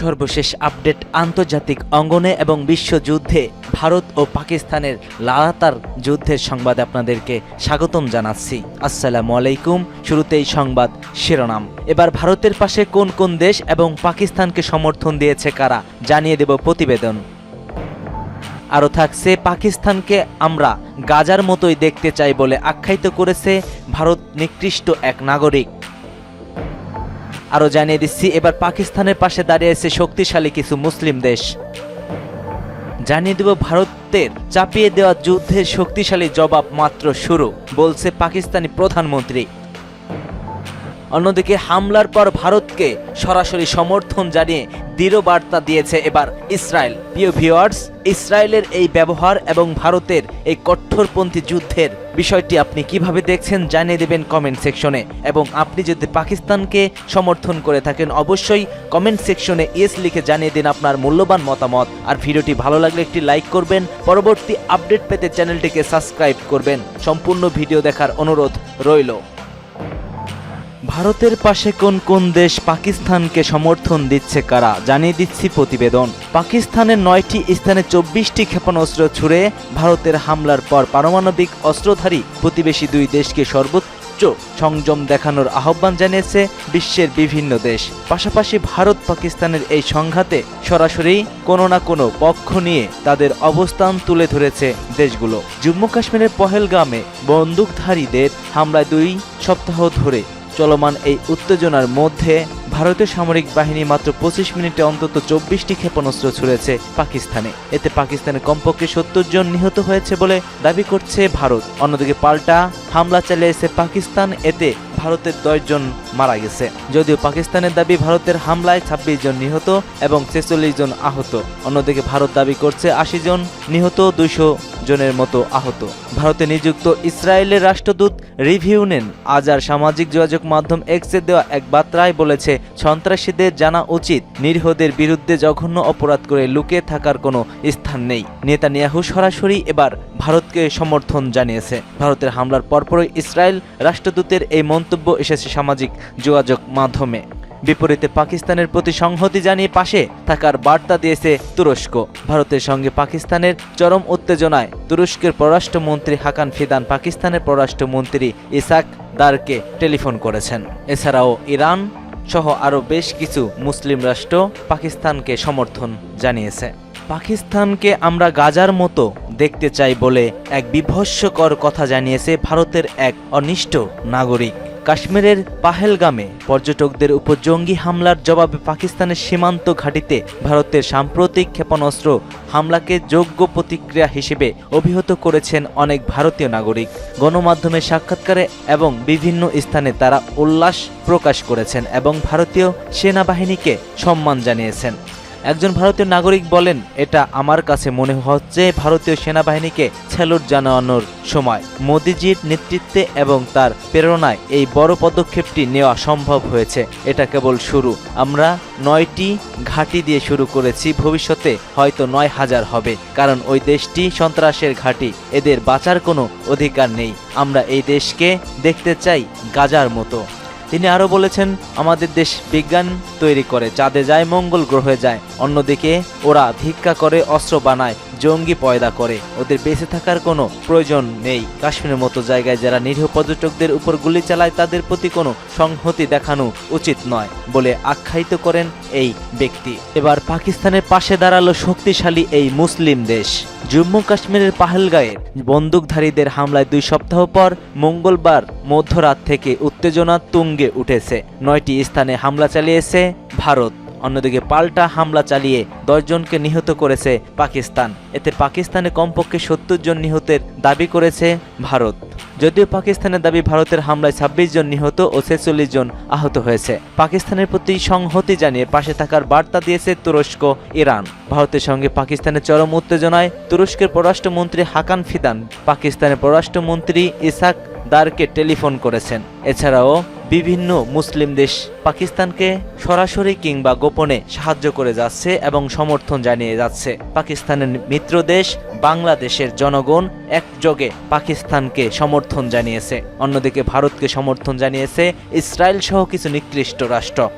সর্বশেষ আপডেট আন্তর্জাতিক অঙ্গনে এবং বিশ্বযুদ্ধে ভারত ও পাকিস্তানের লাগাতার যুদ্ধের সংবাদ আপনাদেরকে স্বাগতম জানাচ্ছি। আসসালামু আলাইকুম। শুরুতেই সংবাদ শিরোনাম। এবার ভারতের পাশে কোন কোন দেশ এবং পাকিস্তানকে সমর্থন দিয়েছে কারা জানিয়ে দেব প্রতিবেদন। আরও থাকছে, পাকিস্তানকে আমরা গাজার মতোই দেখতে চাই বলে আখ্যায়িত করেছে ভারত নিকৃষ্ট এক নাগরিক। আরও জানিয়ে দিচ্ছি, এবার পাকিস্তানের পাশে দাঁড়িয়েছে শক্তিশালী কিছু মুসলিম দেশ। জানিয়ে দেব ভারতের চাপিয়ে দেওয়া যুদ্ধের শক্তিশালী জবাব মাত্র শুরু, বলছে পাকিস্তানি প্রধানমন্ত্রী। অন্যদিকে হামলার পর ভারতকে সরাসরি সমর্থন জানিয়ে দৃঢ় বার্তা দিয়েছে এবার ইসরায়েল। প্রিয় ভিওয়ার্স ইসরায়েলের এই ব্যবহার এবং ভারতের এই কঠোরপন্থী যুদ্ধের বিষয়টি আপনি কীভাবে দেখছেন জানিয়ে দেবেন কমেন্ট সেকশনে। এবং আপনি যদি পাকিস্তানকে সমর্থন করে থাকেন, অবশ্যই কমেন্ট সেকশনে ইয়েস লিখে জানিয়ে দিন আপনার মূল্যবান মতামত। আর ভিডিওটি ভালো লাগলে একটি লাইক করবেন, পরবর্তী আপডেট পেতে চ্যানেলটিকে সাবস্ক্রাইব করবেন। সম্পূর্ণ ভিডিও দেখার অনুরোধ রইল। ভারতের পাশে কোন কোন দেশ পাকিস্তানকে সমর্থন দিচ্ছে কারা? জানিয়ে দিচ্ছি প্রতিবেদন। পাকিস্তানের নয়টি স্থানে চব্বিশটি ক্ষেপণাস্ত্র ছুড়ে ভারতের হামলার পর পারমাণবিক অস্ত্রধারী প্রতিবেশী দুই দেশকে সর্বোচ্চ সংযম দেখানোর আহ্বান জানিয়েছে বিশ্বের বিভিন্ন দেশ। পাশাপাশি ভারত পাকিস্তানের এই সংঘাতে সরাসরি কোনো না কোনো পক্ষ নিয়ে তাদের অবস্থান তুলে ধরেছে দেশগুলো। জম্মু কাশ্মীরের পহেলগামে বন্দুকধারীদের হামলায় দুই সপ্তাহ ধরে চলমান এই উত্তেজনার মধ্যে ভারতীয় সামরিক বাহিনী মাত্র পঁচিশ মিনিটে অন্তত চব্বিশটি ক্ষেপণাস্ত্র ছুড়েছে পাকিস্তানে। এতে পাকিস্তানে কমপক্ষে সত্তর জন নিহত হয়েছে বলে দাবি করছে ভারত। অন্যদিকে পাল্টা হামলা চালিয়েছে পাকিস্তান, এতে ভারতের জন মারা গেছে। যদিও পাকিস্তানের দাবি ভারতের হামলায় ছাব্বিশ জন নিহত এবং ছেচল্লিশ জন আহত। অন্যদিকে ভারত দাবি করছে আশি জন নিহত, দুইশো জনের মতো আহত। ভারতে নিযুক্ত ইসরায়েলের রাষ্ট্রদূত রিভিউ নেন আজার সামাজিক যোগাযোগ মাধ্যম এক্সে দেওয়া এক বার্তায় বলেছে, সন্ত্রাসীদের জানা উচিত, নিরীহদের বিরুদ্ধে জঘন্য অপরাধ করে লুকিয়ে থাকার কোনো স্থান নেই। নেতানিয়াহু সরাসরি এবার ভারতকে সমর্থন জানিয়েছে। ভারতের হামলার পরপরই ইসরায়েল রাষ্ট্রদূতের এই মন্তব্য এসেছে সামাজিক যোগাযোগ মাধ্যমে। বিপরীতে পাকিস্তানের প্রতি সংহতি জানিয়ে পাশে থাকার বার্তা দিয়েছে তুরস্ক। ভারতের সঙ্গে পাকিস্তানের চরম উত্তেজনায় তুরস্কের পররাষ্ট্রমন্ত্রী হাকান ফিদান পাকিস্তানের পররাষ্ট্রমন্ত্রী ইসাক দারকে টেলিফোন করেছেন। এছাড়াও ইরান সহ আরও বেশ কিছু মুসলিম রাষ্ট্র পাকিস্তানকে সমর্থন জানিয়েছে। পাকিস্তানকে আমরা গাজার মতো দেখতে চাই বলে এক বিভৎসকর কথা জানিয়েছে ভারতের এক অনিষ্ট নাগরিক। কাশ্মীরের পাহেলগামে পর্যটকদের উপর জঙ্গি হামলার জবাবে পাকিস্তানের সীমান্ত ঘাঁটিতে ভারতের সাম্প্রতিক ক্ষেপণাস্ত্র হামলাকে যোগ্য প্রতিক্রিয়া হিসেবে অভিহত করেছেন অনেক ভারতীয় নাগরিক। গণমাধ্যমে সাক্ষাৎকারে এবং বিভিন্ন স্থানে তারা উল্লাস প্রকাশ করেছেন এবং ভারতীয় সেনাবাহিনীকে সম্মান জানিয়েছেন। একজন ভারতীয় নাগরিক বলেন, এটা আমার কাছে মনে হচ্ছে ভারতীয় সেনাবাহিনীকে স্যালুট জানানোর সময়। মোদিজির নেতৃত্বে এবং তার প্রেরণায় এই বড় পদক্ষেপটি নেওয়া সম্ভব হয়েছে। এটা কেবল শুরু। আমরা নয়টি ঘাঁটি দিয়ে শুরু করেছি, ভবিষ্যতে হয়তো নয় হাজার হবে। কারণ ওই দেশটি সন্ত্রাসের ঘাঁটি। এদের বাঁচার কোনো অধিকার নেই। আমরা এই দেশকে দেখতে চাই গাজার মতো। তিনি আরও বলেছেন, আমাদের দেশ বিজ্ঞান তৈরি করে, চাঁদে যায়, মঙ্গল গ্রহে যায়। অন্যদিকে, ওরা ভিক্ষা করে, অস্ত্র বানায়, জঙ্গি পয়দা করে। ওদের বেঁচে থাকার কোনো প্রয়োজন নেই। কাশ্মীরের মতো জায়গায় যারা নিরীহ পর্যটকদের উপর গুলি চালায়, তাদের প্রতি কোনো সংহতি দেখানো উচিত নয় বলে আখ্যায়িত করেন এই ব্যক্তি। এবার পাকিস্তানের পাশে দাঁড়াল শক্তিশালী এই মুসলিম দেশ। জম্মু কাশ্মীরের পাহেলগাঁয়ে বন্দুকধারীদের হামলায় দুই সপ্তাহ পর মঙ্গলবার মধ্যরাত থেকে উত্তেজনা তুঙ্গে উঠেছে। নয়টি স্থানে হামলা চালিয়েছে ভারত। অন্যদিকে পাল্টা হামলা চালিয়ে দশজনকে নিহত করেছে পাকিস্তান। এতে পাকিস্তানে কমপক্ষে সত্তর জন নিহতের দাবি করেছে ভারত। যদিও পাকিস্তানের দাবি ভারতের হামলায় ছাব্বিশ জন নিহত ও ছেচল্লিশ জন আহত হয়েছে। পাকিস্তানের প্রতি সংহতি জানিয়ে পাশে থাকার বার্তা দিয়েছে তুরস্ক, ইরান। ভারতের সঙ্গে পাকিস্তানের চরম উত্তেজনায় তুরস্কের পররাষ্ট্রমন্ত্রী হাকান ফিদান পাকিস্তানের পররাষ্ট্রমন্ত্রী ইসাক দারকে টেলিফোন করেছেন। এছাড়াও বিভিন্ন মুসলিম দেশ পাকিস্তানকে সরাসরি কিংবা গোপনে সাহায্য করে যাচ্ছে এবং সমর্থন জানিয়ে যাচ্ছে। পাকিস্তানের মিত্র দেশ বাংলাদেশের জনগণ একযোগে পাকিস্তানকে সমর্থন জানিয়েছে। অন্যদিকে ভারতকে সমর্থন জানিয়েছে ইসরায়েল সহ কিছু নিকৃষ্ট রাষ্ট্র।